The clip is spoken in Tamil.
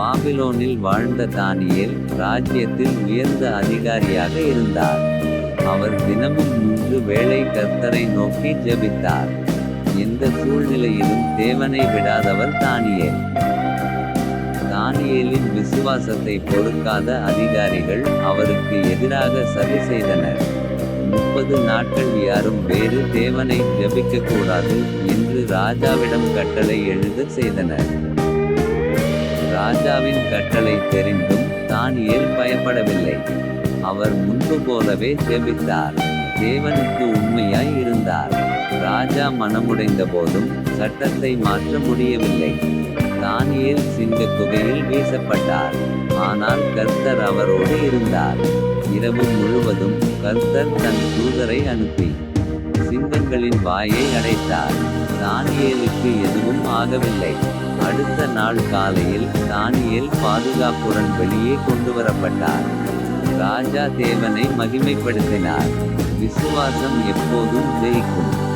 பாபிலோனில் வாழ்ந்த தானியேல் ராஜ்யத்தில் உயர்ந்த அதிகாரியாக இருந்தார். அவர் தினமும் மூன்று வேளை கர்த்தரை நோக்கி ஜெபித்தார். எந்த சூழ்நிலையிலும் தேவனை விடாதவர் தானியேல். தானியேலின் விசுவாசத்தை பொறுக்காத அதிகாரிகள் அவருக்கு எதிராக சதி செய்தனர். முப்பது நாட்கள் யாரும் வேறு தேவனை ஜபிக்க கூடாது என்று ராஜாவிடம் கட்டளை எழுத செய்தனர். ராஜாவின் கட்டளை தெரிந்தும் தானியல் பயப்படவில்லை. அவர் முன்பு போலவே ஜெபித்தார் தேவனுக்கு உண்மையாய் இருந்தார். ராஜா மனமுடைந்த போதும் சட்டத்தை மாற்ற முடியவில்லை. தானியல் சிங்க குகையில் வீசப்பட்டார். ஆனால் கர்த்தர் அவரோடு இருந்தார். இரவு முழுவதும் கர்த்தர் தன் தூதரை அனுப்பி சிங்கங்களின் வாயை அடைத்தார். தானியலுக்கு எதுவும் ஆகவில்லை. அடுத்த நாள் காலையில் தானியல் பாதுகாப்புடன் வெளியே கொண்டு வரப்பட்டார். ராஜா தேவனை மகிமைப்படுத்தினார். விசுவாசம் எப்போதும் ஜெயிக்கும்.